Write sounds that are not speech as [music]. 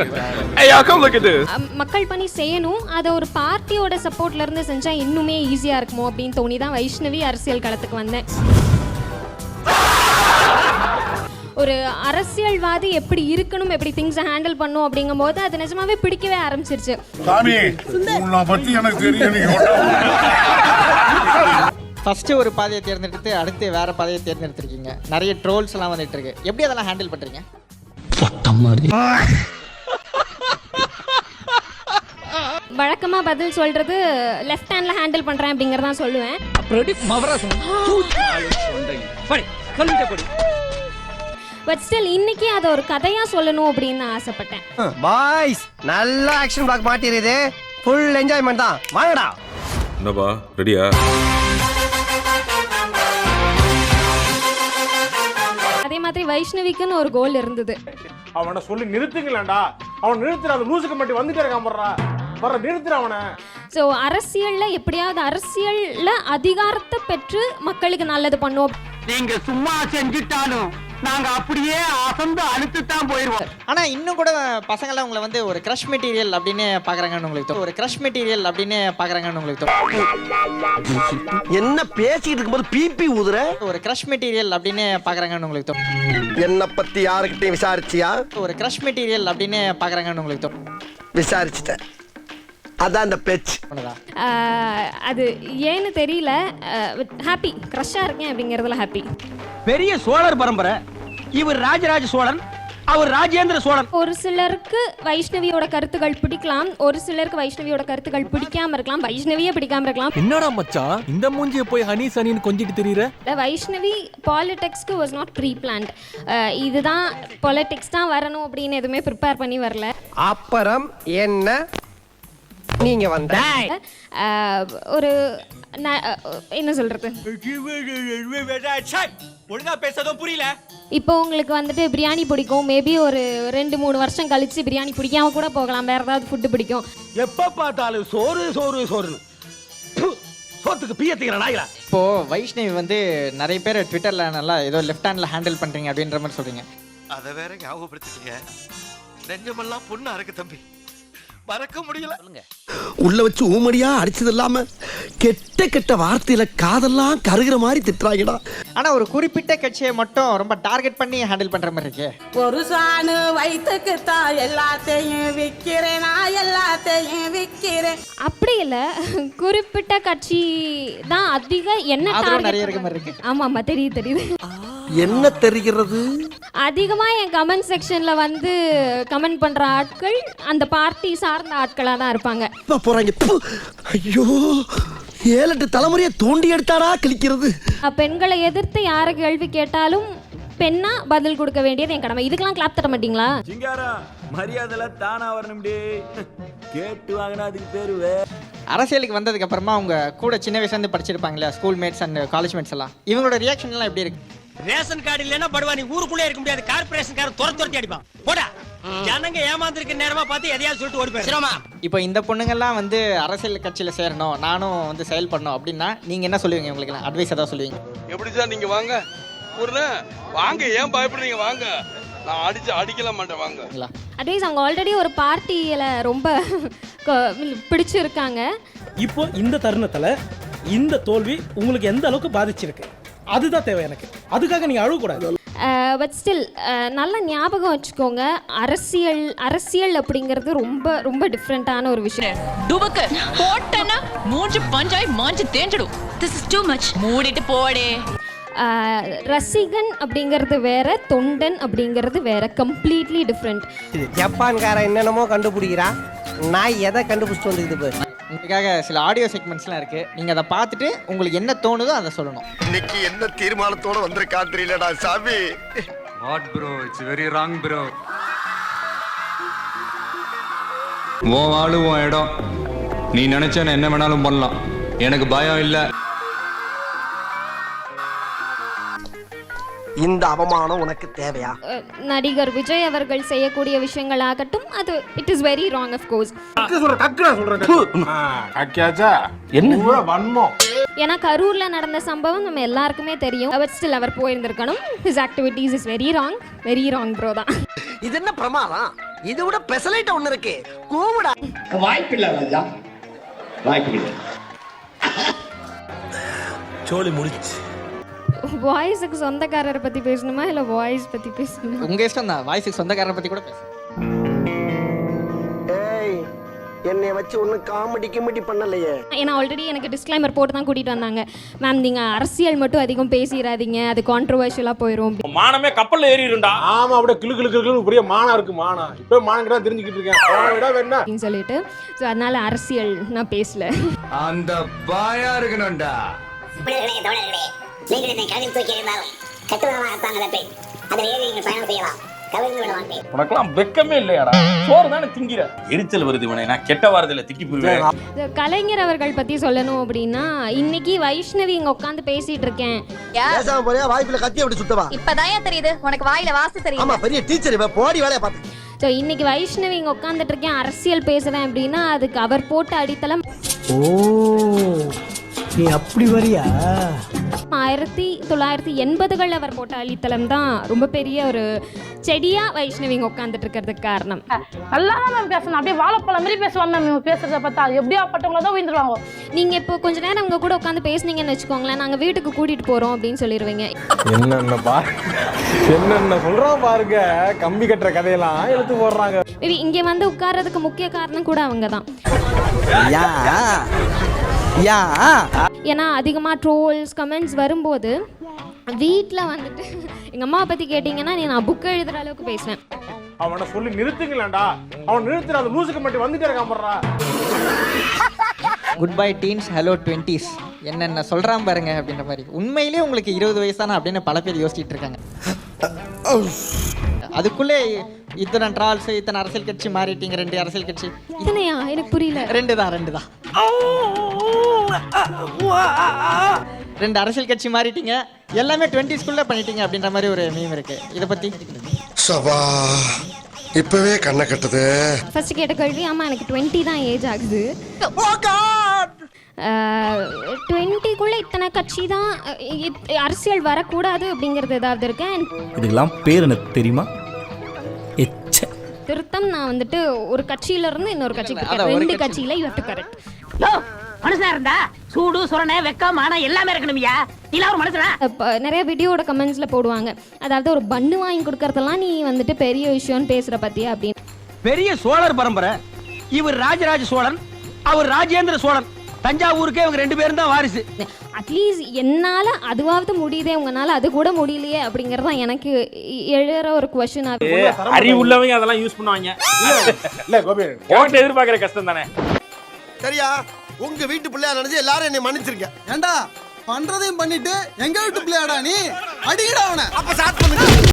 Hey, y'all, come look at this. மக்கள் பணி செய்யணும். அதை ஒரு பார்ட்டியோட சப்போர்ட்ல இருந்து செஞ்சா இன்னுமே ஈஸியா இருக்குமோ அப்படின்னு தோணி தான் வைஷ்ணவி அரசியல் களத்துக்கு வந்தேன். ஒரு அரசியல்வாதி எப்படி இருக்கணும் எப்படி திங்ஸை ஹேண்டில் பண்ணும் அப்படிங்கும்போது அது நிஜமாவே பிடிக்கவே ஆரம்பிச்சிருச்சு. சாமி உன்னை பத்தி எனக்கு தெரியும் ஃபர்ஸ்ட் ஒரு பாதையை தேர்ந்தெடுத்து அடுத்து வேற பாதையை தேர்ந்தெடுத்திருக்கீங்க. நிறைய ட்ரோல்ஸ் எல்லாம் வந்துட்டு இருக்கு. எப்படி அதெல்லாம் ஹேண்டில் பண்றீங்க? வழக்கமா பதில் சொல்றது லெஃப்ட் ஹேண்ட்ல ஹேண்டில் பண்றேன் அப்படிங்கறதான் சொல்லுவேன். பட் ஸ்டில் இன்னைக்கு அதை ஒரு கதையா சொல்லணும் அப்படின்னு நான் ஆசைப்பட்டேன். பாய்ஸ் நல்ல ஆக்ஷன் பிளாக் மாட்டிருது ஃபுல் என்ஜாய்மெண்ட் தான். வாங்கடா. என்னப்பா ரெடியா? அதே மாதிரி வைஷ்ணவிக்குன்னு ஒரு கோல் இருந்தது. அவனை சொல்லி நிறுத்துங்களேன்டா. அவன் நிறுத்துற அந்த லூசுக்கு மட்டும் வந்துட்டே இருக்கான் போடுறா. வர நிறுத்துற அவனை. ஸோ அரசியல்ல எப்படியாவது அரசியல்ல அதிகாரத்தை பெற்று மக்களுக்கு நல்லது பண்ணுவோம். நீங்க சும்மா செஞ்சுட்டாலும் நாங்க அப்படியே அசந்து அழுத்து தான் போயிருவோம். ஆனா இன்னும் கூட பசங்களாம் உங்களை வந்து ஒரு க்ரஷ் மெட்டீரியல் அப்படின்னு பாக்குறாங்கன்னு உங்களுக்கு தோணும் ஒரு க்ரஷ் மெட்டீரியல் அப்படின்னு பாக்குறாங்கன்னு உங்களுக்கு தோணும் என்ன பேசிட்டு இருக்கும்போது பிபி ஊதுற? ஒரு க்ரஷ் மெட்டீரியல் அப்படின்னு பாக்குறாங்கன்னு உங்களுக்கு தோணும் என்ன பத்தி யாருக்கிட்டையும் விசாரிச்சியா? ஒரு க்ரஷ் மெட்டீரியல் அப்படின்னு பாக்குறாங்கன்னு உங்களுக்கு தோணும் விசாரிச்சிட்டேன். அதான் அந்த பேச்சு அது ஏன்னு தெரியல. ஹாப்பி க்ரஷ்ஷாக இருக்கேன் அப்படிங்கிறதுல ஹாப்பி பெரிய சோழர் பரம்பரை. இவர் ராஜராஜ சோழன் அவர் ராஜேந்திர சோழன். ஒரு சிலருக்கு வைஷ்ணவியோட கருத்துக்கள் பிடிக்கலாம். ஒரு சிலருக்கு வைஷ்ணவியோட கருத்துக்கள் பிடிக்காம இருக்கலாம். வைஷ்ணவியே பிடிக்காம இருக்கலாம். என்னடா மச்சான்? இந்த மூஞ்சிய போய் ஹனி சனின்னு கொஞ்சிட்டு தெரியற? வைஷ்ணவி பாலிடிக்ஸ்க்கு வாஸ் நாட் ப்ரீ பிளான்ட் இதுதான் பாலிடிக்ஸ் தான் வரணும் அப்படின்னு எதுவுமே ப்ரிப்பேர் பண்ணி வரல. அப்புறம் என்ன? நீங்க வந்த. ஒரு என்ன சொல்றது? ஒழுங்கா பேசதும் புரியல இப்போ உங்களுக்கு வந்துட்டு பிரியாணி பிடிக்கும். மேபி ஒரு ரெண்டு மூணு வருஷம் கழிச்சு பிரியாணி பிடிக்காம கூட போகலாம். வேற ஏதாவது ஃபுட்டு பிடிக்கும். எப்ப பார்த்தாலும் சோறு சோறு ப்பு, சோத்துக்கு பியத்துக்கிற நாய்களா இப்போ வைஷ்ணவி வந்து நிறைய பேர் ட்விட்டர்ல நல்லா ஏதோ லெஃப்ட் ஹேண்ட்ல ஹேண்டில் பண்றீங்க அப்படின்ற மாதிரி சொல்றீங்க. அதை வேற ஞாபகப்படுத்திட்டீங்க. நெஞ்சமெல்லாம் பொண்ணு அறக்கு தம்பி. மறக்க முடியல. உள்ள வச்சு ஊமடியா அடிச்சது இல்லாம கெட்ட கெட்ட வார்த்தையில காதெல்லாம் கருகிற மாதிரி திட்டுறாங்கடா. ஆனா ஒரு குறிப்பிட்ட கட்சியை மட்டும் ரொம்ப டார்கெட் பண்ணி ஹேண்டில் பண்ற மாதிரி இருக்கே. ஒரு சாணு வயிற்றுக்கு தான் எல்லாத்தையும் விற்கிறேன் நான் எல்லாத்தையும் விற்கிறேன் அப்படி இல்லை குறிப்பிட்ட கட்சி தான் அதிக என்ன நிறைய இருக்க மாதிரி பண்றாங்க. ஆமா ஆமா தெரியுது தெரியுது. என்ன தெரிகிறது? அதிகமா என் கமெண்ட் செக்ஷன்ல வந்து கமெண்ட் பண்ற ஆட்கள் அந்த பார்ட்டி சார்ந்த ஆட்களா தான் இருப்பாங்க. ப்பு. ஐயோ ஏழு எட்டு தலைமுறையை தோண்டி எடுத்தாடா கிழிக்கிறது. பெண்களை எதிர்த்து யாரை கேள்வி கேட்டாலும் பெண்ணா பதில் கொடுக்க வேண்டியது என் கடமை. இதுக்கெல்லாம் கிளாப் தர மாட்டீங்களா? சிங்காரா மரியாதைல தானா வரணும் கேட்டு வாங்கினா அதுக்கு பேரு அரசியலுக்கு வந்ததுக்கு அப்புறமா அவங்க கூட சின்ன வயசுல இருந்து படிச்சிருப்பாங்க இல்லையா school mates and college mates எல்லாம். இவங்களோட ரியாக்ஷன் எல்லாம் எப்படி இருக்கு? ரேஷன் கார்டு இல்லைன்னா படுவா நீ ஊருக்குள்ளே இருக்க முடியாது. கார்பரேஷன் காரன் துரத்து துரத்தி அடிப்பான். போடா. ஜனங்க ஏமாந்துருக்க நேரமா பார்த்து எதையாவது சொல்லிட்டு ஓடி போயிரு இப்போ இந்த பொண்ணுங்கெல்லாம் வந்து அரசியல் கட்சியில சேரணும் நானும் வந்து செயல்படணும் அப்படின்னா நீங்க என்ன சொல்லுவீங்க உங்களுக்கு? அட்வைஸ் ஏதாவது சொல்லுவீங்க? எப்படி சார் நீங்க வாங்க? வாங்க ஏன் பயப்படுறீங்க? வாங்க. நான் அடிச்சு அடிக்கல மாட்டேன். வாங்க? அட்வைஸ் அவங்க ஆல்ரெடி ஒரு பார்ட்டியில ரொம்ப [laughs] பிடிச்சிருக்காங்க. இப்போ இந்த தருணத்துல இந்த தோல்வி உங்களுக்கு எந்த அளவுக்கு பாதிச்சிருக்கு? அதுதான் தேவை எனக்கு. அதுக்காக நீங்க அழுவக்கூடாது பட் ஸ்டில் நல்ல ஞாபகம் வச்சுக்கோங்க. அரசியல் அரசியல் அப்படிங்கிறது ரொம்ப ரொம்ப டிஃப்ரெண்ட்டான ஒரு விஷயம். டுபக்கு போட்டனா மூஞ்சி பஞ்சாய் மாஞ்சி தேஞ்சிடும். திஸ் இஸ் டூ மச் மூடிட்டு போடே. அஹ், ரசிகன் அப்படிங்கிறது வேற தொண்டன் அப்படிங்கிறது வேற கம்ப்ளீட்லி டிஃப்ரெண்ட் ஜப்பான்காரன் என்னென்னமோ கண்டுபிடிக்கிறா. நான் எதை கண்டுபிடிச்சிட்டு வந்துக்குது பாரு. உங்களுக்காக சில ஆடியோ செக்மெண்ட்ஸ்லாம் இருக்கு. நீங்க அதை பார்த்துட்டு உங்களுக்கு என்ன தோணுதோ அதை சொல்லணும். இன்னைக்கு என்ன தீர்மானத்தோட வந்திருக்கா தெரியலடா சாமி. What bro it's very wrong bro உன் ஆளு உன் இடம். நீ நினைச்ச என்ன வேணாலும் பண்ணலாம். எனக்கு பயம் இல்லை. இந்த அவமானம் உனக்கு தேவையா? நடிகர் விஜய் அவர்கள் செய்யக்கூடிய விஷயங்களாகட்டும் அது it is very wrong of course என்ன? வன்மம். ஏன்னா கரூர்ல நடந்த சம்பவம் நம்ம எல்லாருக்குமே தெரியும். பட் ஸ்டில் அவர் போயிருந்திருக்கணும். His activities is very wrong very wrong bro தான். இது என்ன பிரமாதம்? இது விட பெசலைட் ஒண்ணு இருக்கு. கூவுடா. வாய்ப்பில்லை ராஜா. வாய்ப்பில்லை சோலி முடிச்சு வாய்ஸுக்கு சொந்தக்காரரை பற்றி பேசணுமா? இல்லை வாய்ஸ் பற்றி பேசணுமா? உங்க இஷ்டம் தான். வாய்ஸுக்கு சொந்தக்காரரை பத்தி கூட பேச ஏய் என்னை வச்சு ஒன்னும் காமெடி கிமெடி பண்ணலையே. ஏன்னா ஆல்ரெடி எனக்கு டிஸ்க்ளைமர் போட்டு தான் கூட்டிகிட்டு வந்தாங்க. மேம் நீங்கள் அரசியல் மட்டும் அதிகம் பேசிடாதீங்க அது கான்ட்ரவர்ஷியலாக போயிடும் மானமே கப்பல்ல ஏறிடும்டா ஆமா அப்படியே கிளு கிளு கிளு பெரிய மானா இருக்கு மானா. இப்போ மானம் கிட்ட தெரிஞ்சுக்கிட்டு இருக்கேன். போன விட வேணா அப்படின்னு சொல்லிட்டு. ஸோ அதனால அரசியல் நான் பேசல. அந்த பாயா இருக்கணும்டா. நீங்கள் என்னை கவிழ்ந்து தூக்கி இருந்தாலும் தாங்கள் பெண் அதில் ஏறி நீங்கள் பயணம் செய்யலாம். கவிழ்ந்து விட மாட்டேன் உனக்கெல்லாம் வெக்கமே இல்லையாடா? சோறு தானே திங்கிற? எரிச்சல் வருது இவனை. நான் கெட்ட வாரத்துல திக்கி போயிருவேன் இது கலைஞர் அவர்கள் பற்றி சொல்லணும் அப்படின்னா இன்னைக்கு வைஷ்ணவி இங்கே உட்காந்து பேசிகிட்டு இருக்கேன். பேசாம போறியா? வாய்ப்புல கத்தி அப்படி சுத்தவா? இப்பதான் தெரியுது? உனக்கு வாயில வாசு தெரியும் ஆமா பெரிய டீச்சர் இவ போடி வேலைய பார்த்து. ஸோ இன்னைக்கு வைஷ்ணவி இங்கே உட்காந்துட்டு இருக்கேன். அரசியல் பேசுகிறேன் அப்படின்னா அதுக்கு அவர் போட்ட அடித்தளம் ஓ. நீ அப்படி வரியா? ஆயிரத்தி தொள்ளாயிரத்தி எண்பதுகள் அவர் போட்ட அடித்தளம் தான் ரொம்ப பெரிய ஒரு செடியா வைஷ்ணவி இங்கே உட்காந்துட்டு இருக்கிறதுக்கு காரணம். நல்லா தான் மேம் பேசணும். அப்படியே வாழைப்பழம் மாதிரி பேசுவாங்க மேம் இவங்க பேசுறத பார்த்தா. எப்படியா பட்டவங்கள தான் உயிர்ந்துருவாங்க. நீங்கள் இப்போ கொஞ்ச நேரம் உங்க கூட உட்காந்து பேசுனீங்கன்னு வச்சுக்கோங்களேன் நாங்கள் வீட்டுக்கு கூட்டிகிட்டு போகிறோம் அப்படின்னு சொல்லிடுவீங்க என்னென்ன பா என்னென்ன சொல்றோம் பாருங்க. கம்பி கட்டுற கதையெல்லாம் எடுத்து போடுறாங்க. இங்கே வந்து உட்கார்றதுக்கு முக்கிய காரணம் கூட அவங்க தான் ஏன்னா அதிகமாக ட்ரோல்ஸ் கமெண்ட்ஸ் வரும்போது வீட்டில் வந்துட்டு எங்கள் அம்மாவை பற்றி கேட்டிங்கன்னா நீ நான் புக் எழுதுகிற அளவுக்கு பேசுவேன். அவனை சொல்லி நிறுத்துங்களேன்டா. அவன் நிறுத்துற அந்த லூசுக்கு மட்டும் வந்துட்டே இருக்கான் good bye teens hello twenties என்னென்ன சொல்றான் பாருங்க அப்படின்ற மாதிரி. உண்மையிலேயே உங்களுக்கு இருபது வயசு தானே அப்படின்னு பல பேர் யோசிச்சுட்டு இருக்காங்க. அதுக்குள்ளே இத்தனை ட்ரால்ஸ் இத்தனை அரசியல் கட்சி மாறிட்டீங்க ரெண்டு அரசியல் கட்சி. இதுனையா எனக்கு புரியல. ரெண்டு தான் ரெண்டு தான். ரெண்டு அரசியல் கட்சி மாறிட்டீங்க. எல்லாமே டுவெண்ட்டிஸ்குள்ளே பண்ணிட்டீங்க அப்படின்ற மாதிரி ஒரு மீம் இருக்கு. இதை பத்தி? சபா இப்பவே கண்ணை கட்டுது. ஃபர்ஸ்ட் கேட்ட கேள்வி ஆமாம் எனக்கு டுவெண்ட்டி தான் ஏஜ் ஆகுது. டுவெண்ட்டிக்குள்ளே இத்தனை கட்சி தான் அரசியல் வரக்கூடாது அப்படிங்கிறது ஏதாவது இருக்கேன் இதுக்கெல்லாம் பேர் எனக்கு தெரியுமா? எச்ச. திருத்தம் நான் வந்துட்டு ஒரு கட்சியில இருந்து இன்னொரு கட்சிக்கு ரெண்டு கட்சி. கட்சியில யூ ஹேவ் டு கரெக்ட் மனுஷனா இருந்தா சூடு சுரணை வெக்கம் மானம் எல்லாமே இருக்கணும்யா. நீ ஒரு மனுஷனா? இப்போ நிறைய வீடியோட கமெண்ட்ஸ்ல போடுவாங்க. அதாவது ஒரு பண்ணு வாங்கி கொடுக்கறதெல்லாம் நீ வந்துட்டு பெரிய விஷயம்னு பேசுற பத்தியா அப்படின்னு. பெரிய சோழர் பரம்பரை. இவர் ராஜராஜ சோழன் அவர் ராஜேந்திர சோழன். தஞ்சாவூருக்கே இவங்க ரெண்டு பேரும் தான் வாரிசு. அட்லீஸ்ட் என்னால அதுவாவது முடியுதே உங்களால அது கூட முடியலையே அப்படிங்கறது எனக்கு எழுற ஒரு கொஸ்டின் அறிவு உள்ளவங்க அதெல்லாம் யூஸ் பண்ணுவாங்க. இல்ல கோபி. உன்கிட்ட எதிர்பார்க்கிற கஷ்டம் தானே. சரியா? உங்க வீட்டு பிள்ளையா நினைச்சு எல்லாரும் என்னை மன்னிச்சிருக்க ஏண்டா? பண்றதையும் பண்ணிட்டு எங்க வீட்டு பிள்ளையாடா நீ? அடிக்கடா அவனை. அப்ப சாத் பண்ணுங்க